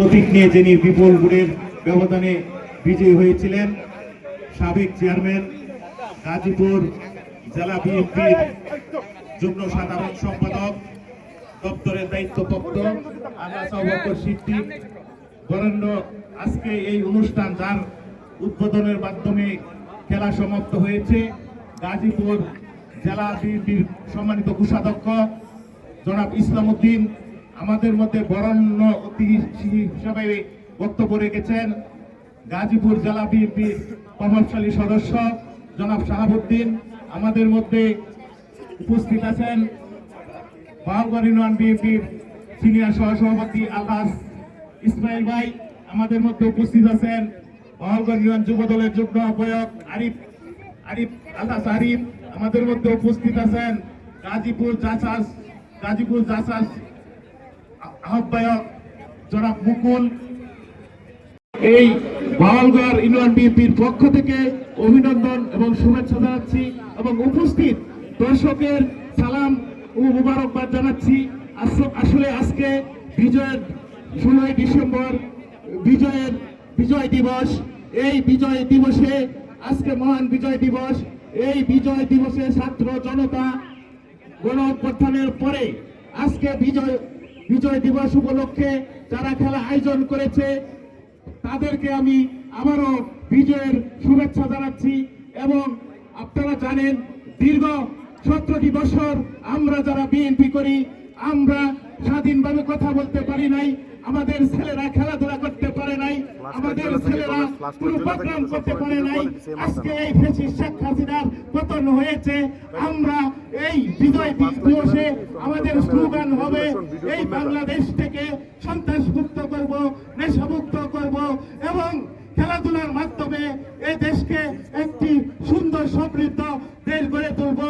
প্রতীক নিয়ে যিনি বিপুল গুড়ের ব্যবধানে বিজয়ী হয়েছিলেন, সাবেক চেয়ারম্যান গাজীপুর জেলা বিএনপির যুগ্ম সাধারণ সম্পাদক, দপ্তরের দায়িত্বপ্রাপ্ত আল্লাহ বকর সিদ্দিক বরেণ্য আজকে এই অনুষ্ঠান যার উদ্বোধনের মাধ্যমে খেলা সমাপ্ত হয়েছে। গাজীপুর জেলা বিএনপির সম্মানিত কোষাধ্যক্ষ জনাব ইসলাম উদ্দিন আমাদের মধ্যে বরণ্য অতিথি হিসাবে বক্তব্য রেখেছেন গাজীপুর জেলা বিএনপির প্রভাবশালী সদস্য জনাব শাহাবুদ্দিন। আমাদের মধ্যে উপস্থিত আছেন বাহালগড় ইউনিয়ন বিএনপির সিনিয়র সহসভাপতি আকাশ ইসমাইল ভাই। আমাদের মধ্যে উপস্থিত আছেন বাহালগড় ইউনিয়ন যুব দলের যুগ্ম আহ্বায়ক আরিফ আরিফ আকাশ আরিফ। আমাদের মধ্যে উপস্থিত আছেন গাজীপুর জাসাস গাজীপুর জাসাস আহ্বায়ক জনাব মুকুল। এই বাওয়ালগড় ইউনিয়ন বিএনপির পক্ষ থেকে অভিনন্দন এবং শুভেচ্ছা জানাচ্ছি এবং উপস্থিত দর্শকের সালাম ও মুবারকবাদ জানাচ্ছি। আসলে আজকে বিজয়ের ষোলোই ডিসেম্বর, বিজয়ের বিজয় দিবস। এই বিজয় দিবসে, আজকে মহান বিজয় দিবস। এই বিজয় দিবসে ছাত্র জনতা গণ পরে আজকে বিজয় বিজয় দিবস উপলক্ষে যারা খেলা আয়োজন করেছে তাদেরকে আমি আবারও বিজয়ের শুভেচ্ছা জানাচ্ছি এবং আপনারা জানেন দীর্ঘ সতেরোটি বছর আমরা যারা বিএনপি করি আমরা স্বাধীনভাবে কথা বলতে পারি নাই আমাদের ছেলেরা খেলাধুলা করতে পারে নাই আমাদের ছেলেরা কোনো প্রোগ্রাম করতে পারে নাই। আজকে এই ফেসিস শেখ হাসিনার পতন হয়েছে, আমরা এই বিজয় দিবসে আমাদের স্লোগান হবে, এই বাংলাদেশ থেকে সন্ত্রাস মুক্ত করব, নেশামুক্ত করব এবং খেলাধুলার মাধ্যমে এই দেশকে একটি সুন্দর সমৃদ্ধ দেশ গড়ে তুলব।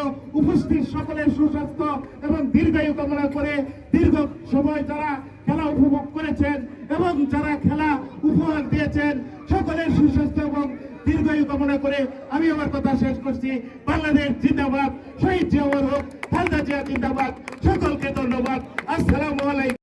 উপস্থিত সকলের সুস্বাস্থ্য এবং দীর্ঘায়ু কামনা করে দীর্ঘ সময় যারা খেলা উপভোগ করেছেন এবং যারা খেলা উপহার দিয়েছেন, সকলের সুস্বাস্থ্য এবং দীর্ঘায়ু কামনা করে আমি আমার কথা শেষ করছি। বাংলাদেশ জিন্দাবাদ, শহীদ জিয়াওয়ার হোক, খালদা জিয়া জিন্দাবাদ, সকলকে ধন্যবাদ। আসসালামু আলাইকুম।